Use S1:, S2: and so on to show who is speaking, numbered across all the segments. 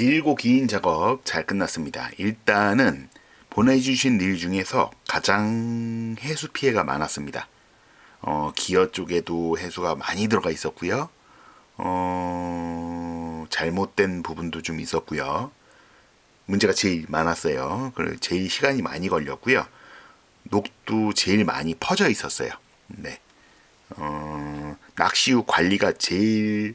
S1: 길고 긴 작업 잘 끝났습니다. 일단은 보내주신 일 중에서 가장 해수 피해가 많았습니다. 어, 기어 쪽에도 해수가 많이 들어가 있었고요. 어, 잘못된 부분도 좀 있었고요. 문제가 제일 많았어요. 그리고 제일 시간이 많이 걸렸고요. 녹도 제일 많이 퍼져 있었어요. 네. 어, 낚시 후 관리가 제일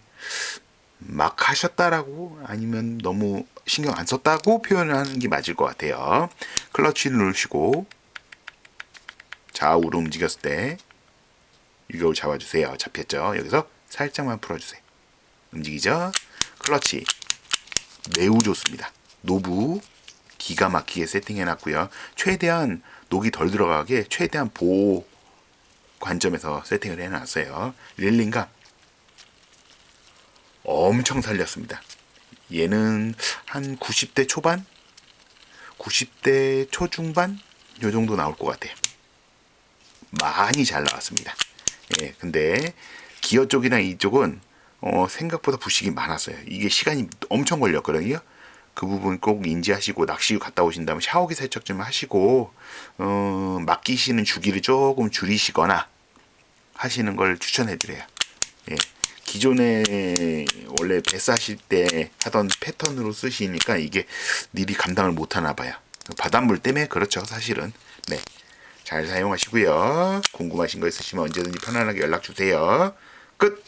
S1: 막 하셨다라고 아니면 너무 신경 안 썼다고 표현을 하는 게 맞을 것 같아요. 클러치를 누르시고 좌우로 움직였을 때 유격을 잡아주세요. 잡혔죠? 여기서 살짝만 풀어주세요. 움직이죠? 클러치 매우 좋습니다. 노브 기가 막히게 세팅해놨고요. 최대한 녹이 덜 들어가게 최대한 보호 관점에서 세팅을 해놨어요. 릴링감 엄청 살렸습니다. 얘는 한 90대 초반? 90대 초중반? 요 정도 나올 것 같아요. 많이 잘 나왔습니다. 예, 근데 기어 쪽이나 이쪽은 어, 생각보다 부식이 많았어요. 이게 시간이 엄청 걸렸거든요. 그 부분 꼭 인지하시고 낚시 갔다 오신 다음에 샤워기 세척 좀 하시고 어, 맡기시는 주기를 조금 줄이시거나 하시는 걸 추천해 드려요. 예. 기존에 원래 배 싸실 때 하던 패턴으로 쓰시니까 이게 일이 감당을 못 하나 봐요. 바닷물 때문에 그렇죠, 사실은. 네. 잘 사용하시고요. 궁금하신 거 있으시면 언제든지 편안하게 연락 주세요. 끝!